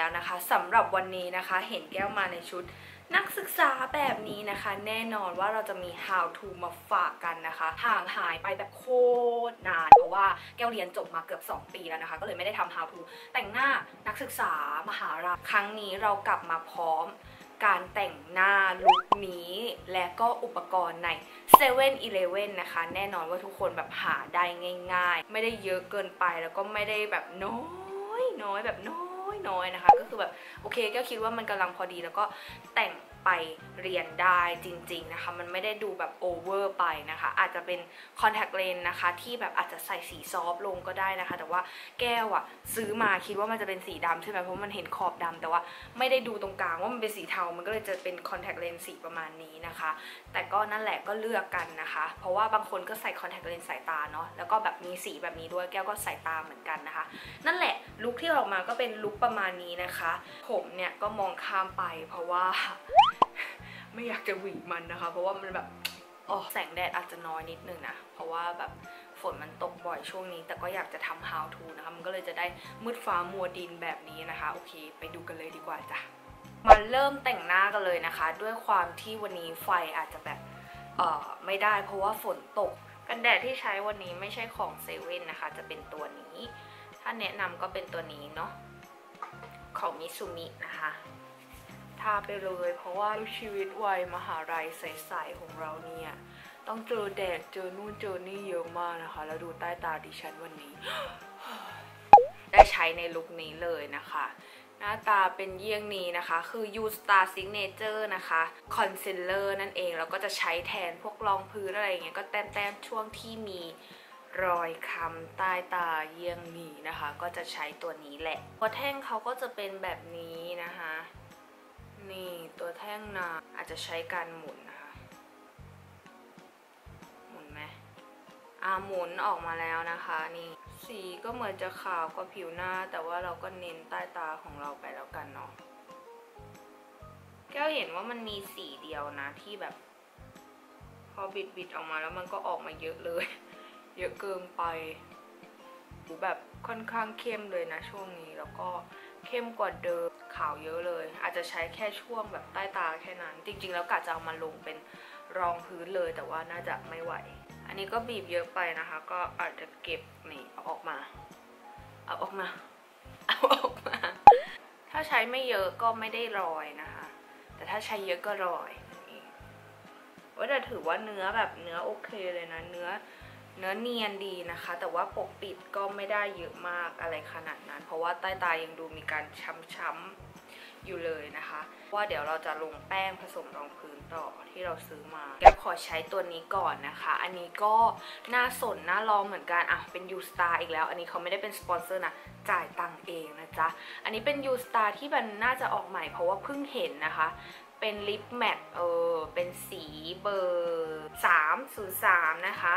แล้วนะคะสำหรับวันนี้นะคะเห็นแก้วมาในชุดนักศึกษาแบบนี้นะคะ แน่นอนว่าเราจะมี how to มาฝากกันนะคะห่างหายไปแบบโคตรนาน เพราะว่าแก้วเรียนจบมาเกือบ 2 ปีแล้วนะคะ ก็เลยไม่ได้ทำ how to แต่งหน้านักศึกษามหาลัยครั้งนี้เรากลับมาพร้อมการแต่งหน้าลุคนี้ และก็อุปกรณ์ใน7 e เ e ่ e อนะคะ แน่นอนว่าทุกคนแบบหาได้ง่าย ๆ ไม่ได้เยอะเกินไปแล้วก็ไม่ได้แบบน้อยน้อยแบบน้อย น้อยนะคะ ก็คือแบบโอเคก็คิดว่ามันกำลังพอดีแล้วก็แต่ง ไปเรียนได้จริงๆนะคะ มันไม่ได้ดูแบบโอเวอร์ไปนะคะ อาจจะเป็นคอนแทคเลนส์นะคะ ที่แบบอาจจะใส่สีซอฟลงก็ได้นะคะ แต่ว่าแก้วอะซื้อมาคิดว่ามันจะเป็นสีดำใช่ไหมเพราะมันเห็นขอบดำแต่ว่าไม่ได้ดูตรงกลางว่ามันเป็นสีเทา มันก็เลยจะเป็นคอนแทคเลนส์สีประมาณนี้นะคะ แต่ก็นั่นแหละก็เลือกกันนะคะ เพราะว่าบางคนก็ใส่คอนแทคเลนส์สายตาเนาะแล้วก็แบบมีสีแบบนี้ด้วยแก้วก็ใส่ตาเหมือนกันนะคะ นั่นแหละลุคที่ออกมาก็เป็นลุคประมาณนี้นะคะ ผมเนี่ยก็มองข้ามไปเพราะว่า ไม่อยากจะหวีมันนะคะ เพราะว่ามันแบบอ๋อแสงแดดอาจจะน้อยนิดนึงนะ เพราะว่าแบบฝนมันตกบ่อยช่วงนี้ แต่ก็อยากจะทำ how to นะคะ มันก็เลยจะได้มืดฟ้ามัวดินแบบนี้นะคะ โอเค ไปดูกันเลยดีกว่าจ้ะมาเริ่มแต่งหน้ากันเลยนะคะ ด้วยความที่วันนี้ไฟอาจจะแบบเอ่อไม่ได้ เพราะว่าฝนตก กันแดดที่ใช้วันนี้ไม่ใช่ของเซเว่นนะคะ จะเป็นตัวนี้ ถ้าแนะนำก็เป็นตัวนี้เนาะของมิซูมินะคะ ทาไปเลย เพราะว่าชีวิตวัยมหาลัยใสๆของเราเนี่ย ต้องเจอแดดเจอนู่นเจอนี่เยอะมากนะคะ แล้วดูใต้ตาดิฉันวันนี้ ได้ใช้ในลุคนี้เลยนะคะ หน้าตาเป็นเยี่ยงนี้นะคะ คือ U Star Signature นะคะ Concealer นั่นเองแล้วก็จะใช้แทนพวกรองพื้นอะไรอย่างเงี้ยก็แต้มๆช่วงที่มีรอยคำใต้ตาเยี่ยงนี้นะคะ ก็จะใช้ตัวนี้แหละ ตัวแท่งเขาก็จะเป็นแบบนี้นะคะ นี่ตัวแท่งนาอาจจะใช้การหมุนนะคะ หมุนไหมอ่าหมุนออกมาแล้วนะคะนี่สีก็เหมือนจะขาวกว่าผิวหน้า แต่ว่าเราก็เน้นใต้ตาของเราไปแล้วกันเนาะแก้วเห็นว่ามันมีสีเดียวนะที่แบบ พอบิดบิดๆออกมาแล้วมันก็ออกมาเยอะเลย เยอะเกินไปหูแบบค่อนข้างเข้มเลยนะช่วงนี้แล้วก็เข้มกว่าเดิม ขาวเยอะเลย อาจจะใช้แค่ช่วงแบบใต้ตาแค่นั้น จริง ๆ แล้วกะจะเอามาลงเป็นรองพื้นเลย แต่ว่าน่าจะไม่ไหว อันนี้ก็บีบเยอะไปนะคะ ก็อาจจะเก็บนี่เอาออกมา เอาออกมา เอาออกมา ถ้าใช้ไม่เยอะก็ไม่ได้รอยนะคะ แต่ถ้าใช้เยอะก็รอยว่าแต่ถือว่าเนื้อแบบเนื้อโอเคเลยนะ เนื้อ เนื้อเนียนดีนะคะ แต่ว่าปกปิดก็ไม่ได้เยอะมากอะไรขนาดนั้น เพราะว่าใต้ตายังดูมีการช้ำๆอยู่เลยนะคะ ว่าเดี๋ยวเราจะลงแป้งผสมรองพื้นต่อที่เราซื้อมาแก้วขอใช้ตัวนี้ก่อนนะคะ อันนี้ก็น่าสนน่าลองเหมือนกันอะเป็น U Star อีกแล้ว อันนี้เขาไม่ได้เป็นสปอนเซอร์นะจ่ายตังเองนะจ๊ะ อันนี้เป็น U Star ที่มันน่าจะออกใหม่เพราะว่าเพิ่งเห็นนะคะ เป็นลิปแมทเออเป็นสีเบอร์ 303 นะคะ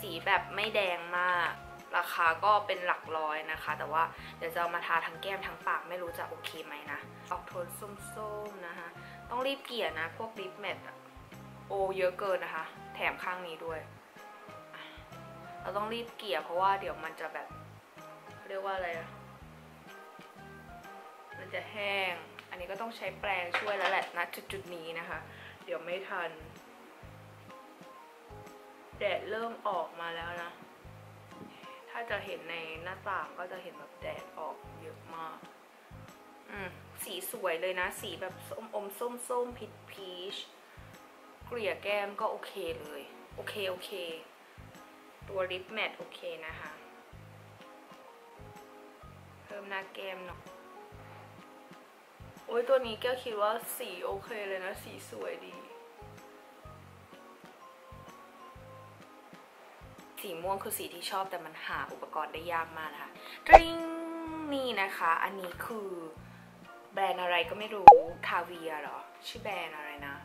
สีแบบไม่แดงมาก ราคาก็เป็นหลักร้อยนะคะ แต่ว่าเดี๋ยวจะเอามาทาทั้งแก้มทั้งปากไม่รู้จะโอเคไหมนะ ออกโทนส้มๆนะคะ ต้องรีบเกลี่ยนะ พวกลิปแมทโอเยอะเกินนะคะ แถมข้างนี้ด้วย เราต้องรีบเกลี่ยเพราะว่าเดี๋ยวมันจะแบบเรียกว่าอะไรอะมันจะแห้ง ต้องใช้แปรงช่วยแล้วแหละนะจุดๆนี้นะคะ เดี๋ยวไม่ทัน แดดเริ่มออกมาแล้วนะ ถ้าจะเห็นในหน้าต่างก็จะเห็นแบบแดดออกเยอะมาก อืมสีสวยเลยนะ สีแบบส้มอมส้มส้มพีชพีชเกลี่ยแก้มก็โอเคเลย โอเค โอเค ตัวลิปแมทโอเคนะคะ เพิ่มหน้าแก้มหน่อย โอ้ยตัวนี้แก้วคิดว่าสีโอเคเลยนะ สีสวยดี สีม่วงคือสีที่ชอบแต่มันหาอุปกรณ์ได้ยากมากนะคะริงนี่นะคะ อันนี้คือแบรนด์อะไรก็ไม่รู้คาเวียเหรอ ชื่อแบรนด์อะไรนะ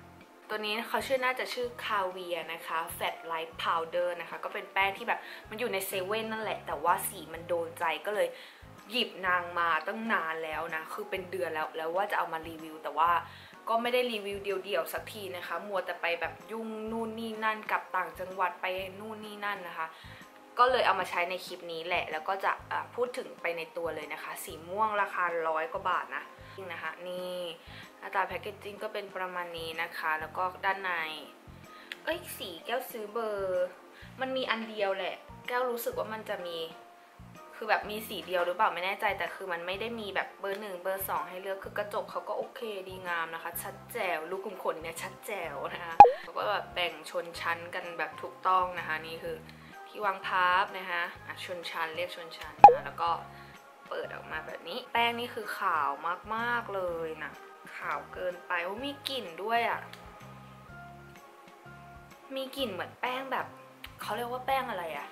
ตัวนี้เขาชื่อน่าจะชื่อคาเวียนะคะ Fat Light Powder นะคะ ก็เป็นแป้งที่แบบมันอยู่ในเซเว่นนั่นแหละ แต่ว่าสีมันโดนใจก็เลย หยิบนางมาตั้งนานแล้วนะ คือเป็นเดือนแล้วแล้วว่าจะเอามารีวิว แต่ว่าก็ไม่ได้รีวิวเดียวๆสักทีนะคะ มัวแต่ไปแบบยุ่งนู่นนี่นั่นกลับต่างจังหวัดไปนู่นนี่นั่นนะคะ ก็เลยเอามาใช้ในคลิปนี้แหละ แล้วก็จะะพูดถึงไปในตัวเลยนะคะ สีม่วงราคาร้อยกว่าบาทนะนี่นะคะ นี่หน้าตาแพคเกจจิ้งก็เป็นประมาณนี้นะคะ แล้วก็ด้านใน เอ้ยสีแก้วซื้อเบอร์ มันมีอันเดียวแหละ แก้วรู้สึกว่ามันจะมี คือแบบมีสีเดียวหรือเปล่าไม่แน่ใจ แต่คือมันไม่ได้มีแบบเบอร์หนึ่งเบอร์สองให้เลือกคือกระจกเขาก็โอเคดีงามนะคะ ชัดแจ๋วลูกขุมขนเนี่ยชัดแจ๋วนะคะแล้วก็แบบแบ่งชนชั้นกันแบบถูกต้องนะคะนี่คือที่วางพับนะคะะชนชั้นเรียกชนชั้นนะคะแล้วก็เปิดออกมาแบบนี้ แป้งนี่คือขาวมากๆเลยนะขาวเกินไปโอ้มีกลิ่นด้วยอะมีกลิ่นเหมือนแป้งแบบเขาเรียกว่าแป้งอะไรอะ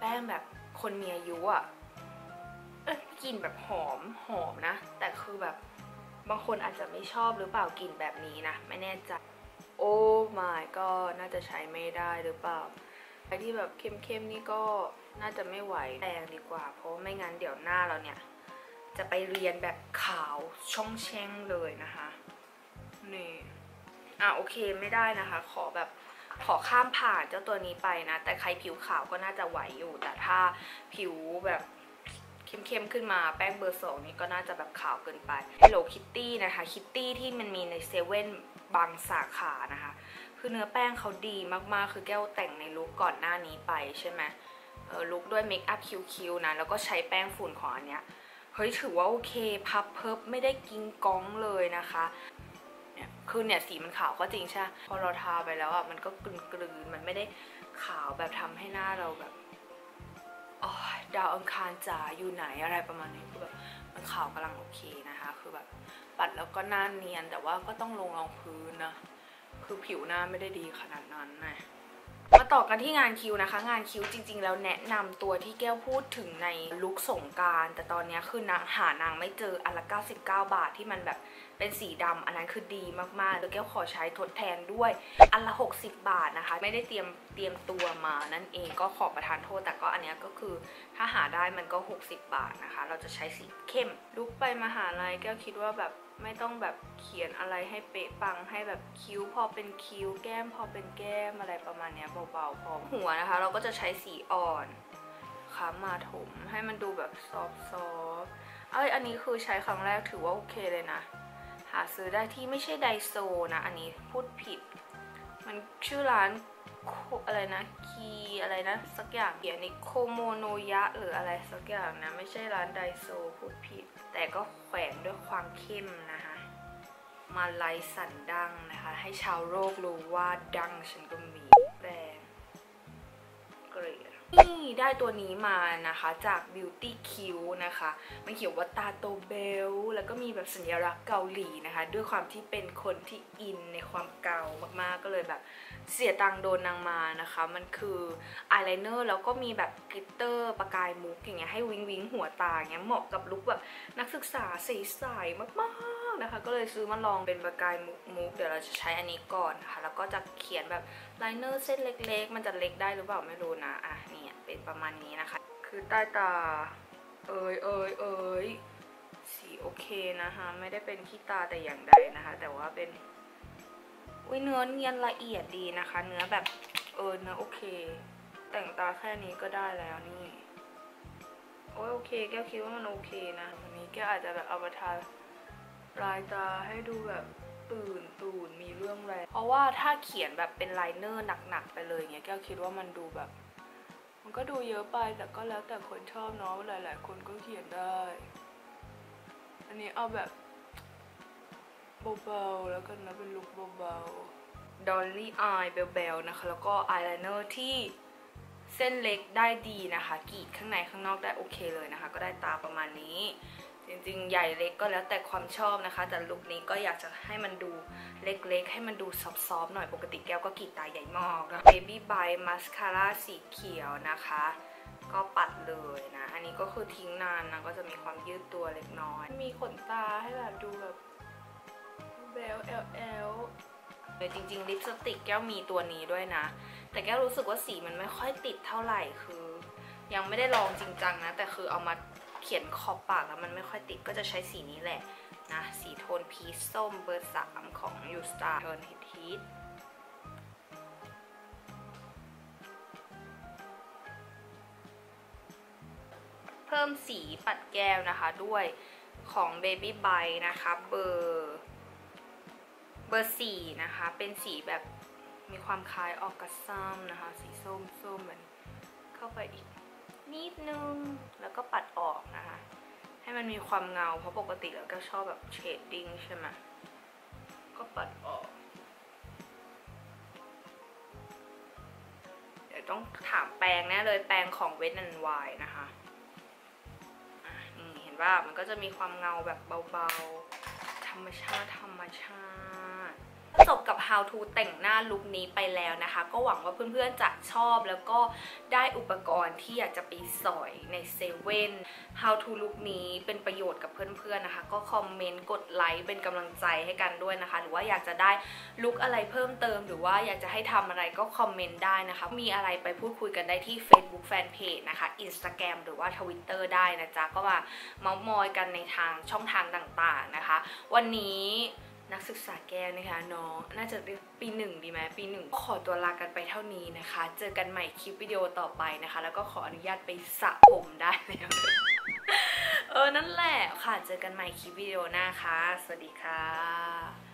แป้งแบบ คนมีอายุอะกลิ่นแบบหอมหอมนะ แต่คือแบบบางคนอาจจะไม่ชอบหรือเปล่ากลิ่นแบบนี้นะ ไม่แน่ใจ โอ้ my ก็น่าจะใช้ไม่ได้หรือเปล่าใครที่แบบเข้มๆนี่ก็น่าจะไม่ไหวแรงดีกว่า เพราะไม่งั้นเดี๋ยวหน้าเราเนี่ย จะไปเรียนแบบขาวช่องแช่งเลยนะคะ นี่อะโอเคไม่ได้นะคะ ขอแบบ ขอข้ามผ่านเจ้าตัวนี้ไปนะ แต่ใครผิวขาวก็น่าจะไหวอยู่ แต่ถ้าผิวแบบเข้มๆขึ้นมาแป้งเบอร์สองนี่ก็น่าจะแบบขาวเกินไป Hello Kitty นะคะคิตตี้ที่มันมีในเซเว่นบางสาขานะคะ คือเนื้อแป้งเขาดีมากๆ คือแก้วแต่งในลุคก่อนหน้านี้ไปใช่ไหมลุคด้วยเมคอัพคิวๆนะ แล้วก็ใช้แป้งฝุ่นของอันเนี้ย เฮ้ยถือว่าโอเค พับเพิบไม่ได้กิงก้องเลยนะคะ คือเนี่ยสีมันขาวก็จริงใช่ พอเราทาไปแล้วอะมันก็กลืนกลืนๆมันไม่ได้ขาวแบบทำให้หน้าเราแบบอ๋อดาวอังคารจ๋าอยู่ไหนอะไรประมาณนี้คือแบบมันขาวกำลังโอเคนะคะ คือแบบปัดแล้วก็หน้าเนียนแต่ว่าก็ต้องลงรองพื้นนะ คือผิวหน้าไม่ได้ดีขนาดนั้นนะ มาต่อกันที่งานคิวนะคะ งานคิวจริง ๆ แล้วแนะนำตัวที่แก้วพูดถึงในลุคสงการแต่ตอนนี้คือนางหานางไม่เจออันละ99 บาทที่มันแบบเป็นสีดำอันนั้นคือดีมากๆแล้วแก้วขอใช้ทดแทนด้วย อันละ 60 บาทนะคะ ไม่ได้เตรียมเตรียมตัวมานั่นเองก็ขอประทานโทษ แต่ก็อันนี้ก็คือถ้าหาได้มันก็ 60 บาทนะคะ เราจะใช้สีเข้มลุกไปมหาลัยแก้วคิดว่าแบบ ไม่ต้องแบบเขียนอะไรให้เป๊ะปังให้แบบคิ้วพอเป็นคิ้วแก้ม พอเป็นแก้มอะไรประมาณเนี้ยเบาๆพอหัวนะคะ เราก็จะใช้สีอ่อนค้ำมาถมให้มันดูแบบซอฟต์ๆเอ้ยอันนี้คือใช้ครั้งแรกถือว่าโอเคเลยนะ หาซื้อได้ที่ไม่ใช่ไดโซนะ อันนี้พูดผิด มันชื่อร้าน อะไรนะคีอะไรนะ สักอย่างเขียนในโคโมโนยะหรืออะไรสักอย่างนะ ไม่ใช่ร้านไดโซพูดผิด แต่ก็แขวนด้วยความเข้มนะคะมาไลท์สันดังนะคะ ให้ชาวโลกรู้ว่าดังฉันก็มีแปรงเกรด นี่ได้ตัวนี้มานะคะจาก Beauty Q นะคะ มันเขียนว่าตาโตเบล แล้วก็มีแบบสัญลักษณ์เกาหลีนะคะ ด้วยความที่เป็นคนที่อินในความเกามากๆ ก็เลยแบบเสียตังโดนนางมานะคะ มันคืออายไลเนอร์แล้วก็มีแบบกลิตเตอร์ประกายมุกอย่างเงี้ยให้วิงวิงหัวตาอย่างเงี้ยเหมาะกับลุคแบบนักศึกษาใสๆมากๆ นะคะ ก็เลยซื้อมาลองเป็นประกายมุกมุกเดี๋ยวเราจะใช้อันนี้ก่อนนะคะ แล้วก็จะเขียนแบบไลเนอร์เส้นเล็กๆ มันจะเล็กได้หรือเปล่าไม่รู้นะอะเนี่ยเป็นประมาณนี้นะคะ คือใต้ตา เอยเอยเอยสีโอเคนะคะ ไม่ได้เป็นขี้ตาแต่อย่างใดนะคะ แต่ว่าเป็นอุ้ยเนื้อเนียนละเอียดดีนะคะ เนื้อแบบเออเนื้อโอเค แต่งตาแค่นี้ก็ได้แล้วนี่โอ้ยโอเค แก้วคิดว่ามันโอเคนะวันนี้แก้วอาจจะแบบเอามาทา ลายตาให้ดูแบบตื่นตูนมีเรื่องแรงเพราะว่าถ้าเขียนแบบเป็นไลเนอร์หนักๆไปเลยเงี้ยแก้วคิดว่ามันดูแบบ มันก็ดูเยอะไปแต่ก็แล้วแต่คนชอบเนาะหลาย ๆ คนก็เขียนได้ อันนี้เอาแบบเบาๆแล้วกันนะเป็นลุคเบาๆ Dolly Eye เบลๆนะคะ แล้วก็อายไลเนอร์ที่เส้นเล็กได้ดีนะคะกรีดข้างในข้างนอกได้โอเคเลยนะคะ ก็ได้ตาประมาณนี้ จริงๆ ใหญ่เล็กก็แล้วแต่ความชอบนะคะ แต่ลุคนี้ก็อยากจะให้มันดูเล็กๆ ให้มันดูซอฟๆหน่อยปกติแก้วก็กีดตาใหญ่มากนะ Baby by Mascara สีเขียวนะคะ ก็ปัดเลยนะ อันนี้ก็คือทิ้งนานนะ ก็จะมีความยืดตัวเล็กน้อย มีขนตาให้แบบดูแบบแบลเอลเอลเลยจริงๆลิปสติกแก้วมีตัวนี้ด้วยนะ แต่แก้วรู้สึกว่าสีมันไม่ค่อยติดเท่าไหร่คือ ยังไม่ได้ลองจริงจังนะ แต่คือเอามา เขียนขอบปากแล้วมันไม่ค่อยติดก็จะใช้สีนี้แหละนะ สีโทนพีชส้มเบอร์สามของ You Star โทนฮิตฮิตเพิ่มสีปัดแก้วนะคะด้วยของ Baby b y นะคะเบอร์เบอร์สี่นะคะ เป็นสีแบบมีความคล้ายออกกัสซัมนะคะ สีส้มส้มเหมือนเข้าไปอีก นิดนึง แล้วก็ปัดออกนะคะ ให้มันมีความเงา เพราะปกติแล้วก็ชอบแบบเชดดิ้งใช่ไหมก็ปัดออก เดี๋ยวต้องถามแปรงแน่เลยแปรงของเวทนันวายนะคะอะนี่เห็นว่ามันก็จะมีความเงาแบบเบาๆ ธรรมชาติธรรมชาติ จบกับ how to แต่งหน้าลุคนี้ไปแล้วนะคะ ก็หวังว่าเพื่อนๆจะชอบแล้วก็ได้อุปกรณ์ที่อยากจะไปสอยในเซเว่น how to ลุคนี้เป็นประโยชน์กับเพื่อนๆนะคะ ก็คอมเมนต์กดไลค์เป็นกำลังใจให้กันด้วยนะคะ หรือว่าอยากจะได้ลุคอะไรเพิ่มเติม หรือว่าอยากจะให้ทำอะไรก็คอมเมนต์ได้นะคะ มีอะไรไปพูดคุยกันได้ที่ Facebook Fanpage นะคะ Instagram หรือว่า Twitter ได้นะจ๊ะก็มาเมาส์มอยกันในทางช่องทางต่างๆนะคะ วันนี้ นักศึกษาแก้วนะคะน้องน่าจะเป็นปีหนึ่งดีไหมปีหนึ่งขอตัวลากันไปเท่านี้นะคะ เจอกันใหม่คลิปวิดีโอต่อไปนะคะ แล้วก็ขออนุญาตไปสระผมได้แล้วเออนั่นแหละค่ะเจอกันใหม่คลิปวิดีโอหน้าค่ะ สวัสดีค่ะ